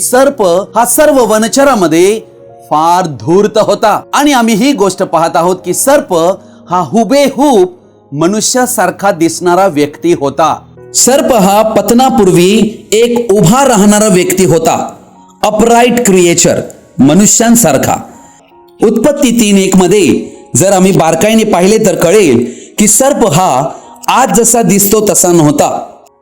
सर्प हा सर्व वनचरामध्ये फार धूर्त होता. आणि आम्ही ही गोष्ट पाहत आहोत की सर्प हा हुबेहूब मनुष्यासारखा दिसणारा व्यक्ती होता. सर्प हा पतनापूर्वी एक उभा राहणारा व्यक्ती होता. अपराईट क्रिएचर मनुष्यांसारखा. उत्पत्ती तीन एक मध्ये जर आम्ही बारकाईने पाहिले तर कळेल की सर्प हा आज जसा दिसतो तसा नव्हता.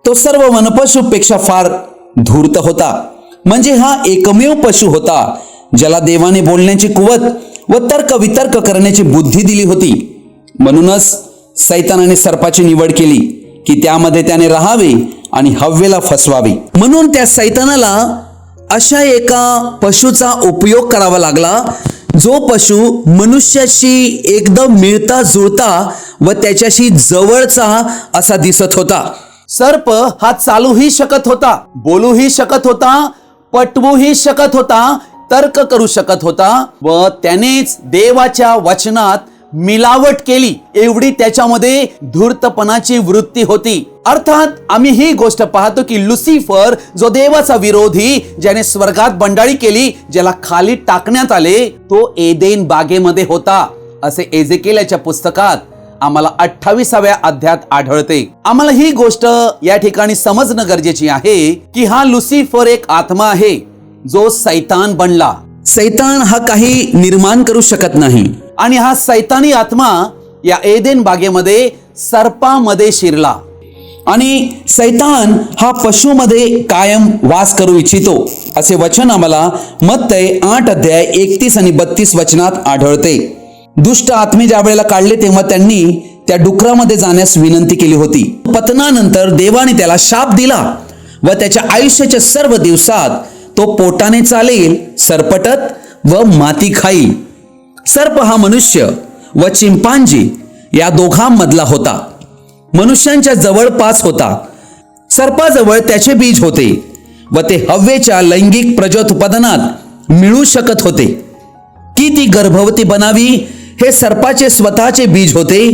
तो सर्व वनपशूपेक्षा फार धूर्त होता. म्हणजे हा एकमेव पशु होता ज्याला देवाने बोलण्याची कुवत व तर्क वितर्क करण्याची बुद्धी दिली होती. म्हणूनच सैतानाने सर्पाची निवड केली की त्यामध्ये त्याने राहावे आणि हव्येला फसवावे. म्हणून त्या सैतानाला अशा एका पशुचा उपयोग करावा लागला जो पशु मनुष्याशी एकदम मिळता जुळता व त्याच्याशी जवळचा असा दिसत होता. सर्प हा चालूही शकत होता बोलूही शकत होता पटवूही शकत होता तर्क करू शकत होता व त्यानेच देवाच्या वचनात मिलावट केली. एवढी त्याच्यामध्ये धूर्तपणाची वृत्ती होती. अर्थात आम्ही ही गोष्ट पाहतो की लुसिफर जो देवाचा विरोधी ज्याने स्वर्गात बंडाळी केली ज्याला खाली टाकण्यात आले तो एदेन बागेमध्ये होता असे एजेकेल्याच्या पुस्तकात आम्हाला अठ्ठावीसाव्या अध्यात आढळते. आम्हाला ही गोष्ट या ठिकाणी समजणं गरजेची आहे की हा लुसिफर एक आत्मा आहे जो सैतान बनला. सैतान हा काही निर्माण करू शकत नाही. आणि हा सैतानी आत्मा या एदेन बागेमध्ये सर्पामध्ये शिरला. आणि सैतान हा पशुमध्ये कायम वास करू इच्छितो. असे वचन आम्हाला मत्तय आठ अध्याय एकतीस आणि बत्तीस वचनात आढळते. दुष्ट आत्मे ज्या वेळेला काढले तेव्हा त्यांनी त्या डुकरामध्ये जाण्यास विनंती केली होती. पतनानंतर देवाने त्याला शाप दिला व त्याच्या आयुष्याच्या सर्व दिवसात तो पोटाने चालेल सरपटत व माती खाईल. सर्प हा मनुष्य व चिंपांजी या दोघांमधला होता. मनुष्यांच्या जवळपास होता. सर्पाजवळ त्याचे बीज होते व ते हवेच्या लैंगिक प्रजोत्पादनात मिळू शकत होते. की ती गर्भवती बनावी हे सर्पाचे स्वतःचे बीज होते.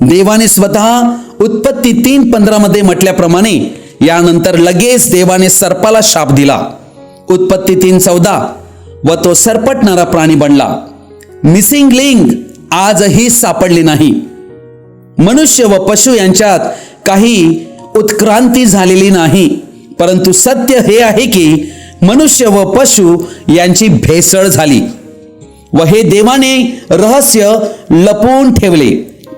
देवाने स्वतः उत्पत्ती तीन पंधरा मध्ये म्हटल्याप्रमाणे यानंतर लगेच देवाने सर्पाला शाप दिला. उत्पत्ती तीन चौदा व तो सरपटणारा प्राणी बनला. मिसिंग लिंग आजही सापडली नाही. मनुष्य व पशु यांच्यात काही उत्क्रांती झालेली नाही परंतु सत्य हे आहे की मनुष्य व पशु यांची भेसळ झाली. व हे देवाने रहस्य लपवून ठेवले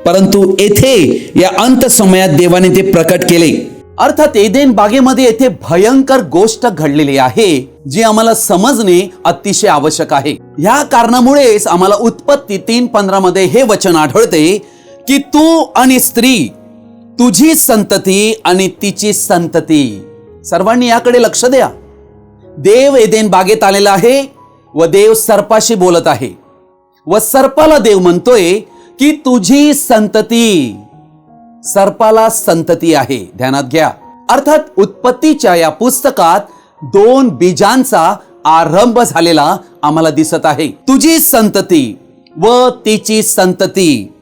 परंतु येथे या अंत समयात देवाने ते प्रकट केले. अर्थात एदेन बागेमध्ये येथे भयंकर गोष्ट घडलेली आहे जी आम्हाला समजणे अतिशय आवश्यक आहे. ह्या कारणामुळेच आम्हाला उत्पत्ती तीन पंधरा मध्ये हे वचन आढळते की तू आणि स्त्री तुझी संतती आणि तिची संतती. सर्वांनी याकडे लक्ष द्या. देव एदेन बागेत आलेला आहे व देव सर्पाशी बोलत आहे. व सर्पाला देव म्हणतोय की तुझी संतती. सर्पाला संतती आहे. ध्यानात घ्या. अर्थात उत्पत्तीच्या या पुस्तकात दोन बीजांचा आरंभ झालेला आम्हाला दिसत आहे. तुझी संतती व तिची संतती.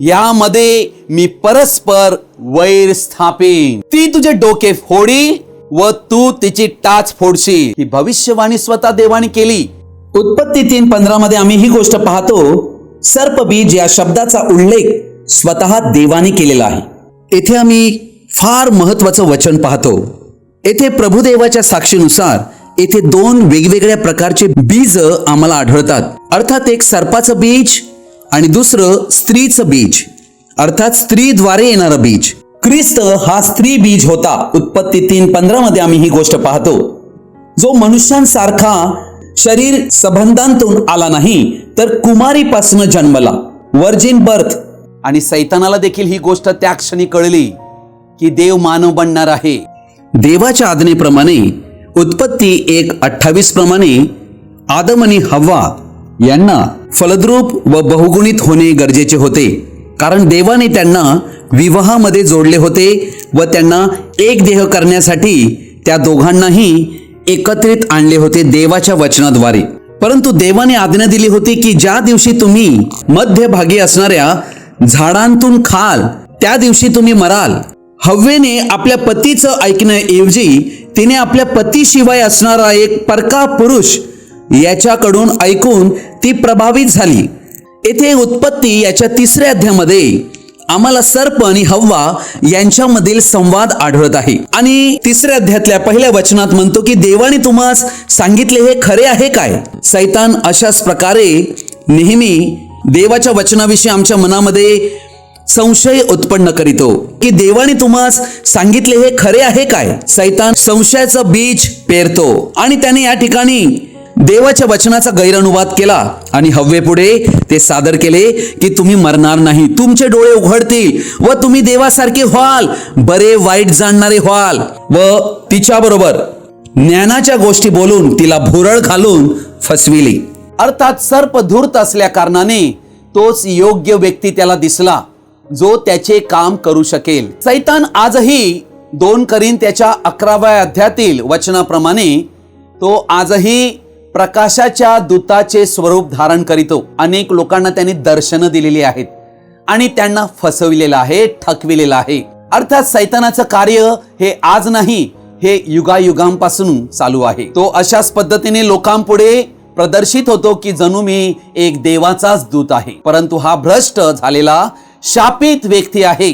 यामध्ये मी परस्पर वैर स्थापेन. ती तुझे डोके फोडी व तू तिची टाच फोडशी ही भविष्यवाणी स्वतः देवाने केली. उत्पत्ती तीन पंधरा मध्ये आम्ही ही गोष्ट पाहतो सर्पबीज या शब्दाचा उल्लेख स्वतः देवाने केलेला आहे. येथे आम्ही फार महत्वाचं वचन पाहतो. येथे प्रभुदेवाच्या साक्षीनुसार येथे दोन वेगवेगळ्या प्रकारचे बीज आम्हाला आढळतात. अर्थात एक सर्पाचं बीज आणि दुसरं स्त्रीचं बीज. अर्थात स्त्रीद्वारे येणारं बीज. ख्रिस्त हा स्त्री बीज होता. उत्पत्ती तीन पंधरा मध्ये आम्ही ही गोष्ट पाहतो. जो मनुष्यांसारखा शरीर सबंधांतून आला नाही तर कुमारीपासून जन्मला. वर्जिन बर्थ आणि सैतानाला देखील ही गोष्ट त्या क्षणी कळली की देव मानव बनणार आहे. देवाच्या आज्ञेप्रमाणे उत्पत्ती एक अठ्ठावीस प्रमाणे आदम आणि हव्वा यांना फलद्रूप व बहुगुणित होणे गरजेचे होते. कारण देवाने त्यांना विवाहामध्ये जोडले होते व त्यांना एक देह करण्यासाठी त्या दोघांनाही एकत्रित आणले होते देवाच्या वचनाद्वारे. परंतु देवाने आज्ञा दिली होती की ज्या दिवशी तुम्ही मध्यभागी असणाऱ्या झाडांतून खाल त्या दिवशी तुम्ही मराल. हव्येने आपल्या पतीचं ऐकण्याऐवजी तिने आपल्या पतीशिवाय असणारा एक परका पुरुष याच्याकडून ऐकून ती प्रभावित झाली. येथे उत्पत्ती याच्या तिसऱ्या अध्यामध्ये आम्हाला सर्प आणि हव्वा यांच्यामधील संवाद आढळत आहे. आणि तिसऱ्या अध्यातल्या पहिल्या वचनात म्हणतो की देवाने तुम्हास सांगितले हे खरे आहे काय? सैतान अशाच प्रकारे नेहमी देवाच्या वचनाविषयी आमच्या मनामध्ये संशय उत्पन्न करीतो की देवाने तुम्हास सांगितले हे खरे आहे काय? सैतान संशयाचं बीज पेरतो आणि त्याने या ठिकाणी देवाच्या वचनाचा गैरअनुवाद केला आणि हव्वे पुढे ते सादर केले की तुम्ही मरणार नाही. तुमचे डोळे उघडतील व तुम्ही देवासारखे व्हाल. बरे वाईट जाणणारे व्हाल. व तिच्या बरोबर ज्ञानाच्या गोष्टी बोलून तिला भुरळ घालून फसविली. अर्थात सर्प धूर्त असल्या कारणाने तोच योग्य व्यक्ती त्याला दिसला जो त्याचे काम करू शकेल. सैतान आजही दोन करीन त्याच्या अकराव्या अध्यातील वचनाप्रमाणे तो आजही प्रकाशाच्या दूताचे स्वरूप धारण करीतो. अनेक लोकांना त्यांनी दर्शनं दिलेली आहेत. आणि त्यांना फसविलेलं आहे ठकविलेलं आहे. अर्थात सैतानाचं कार्य हे आज नाही हे युगायुगांपासून चालू आहे. तो अशाच पद्धतीने लोकांपुढे प्रदर्शित होतो की जणू मी एक देवाचाच दूत आहे. परंतु हा भ्रष्ट झालेला शापित व्यक्ती आहे.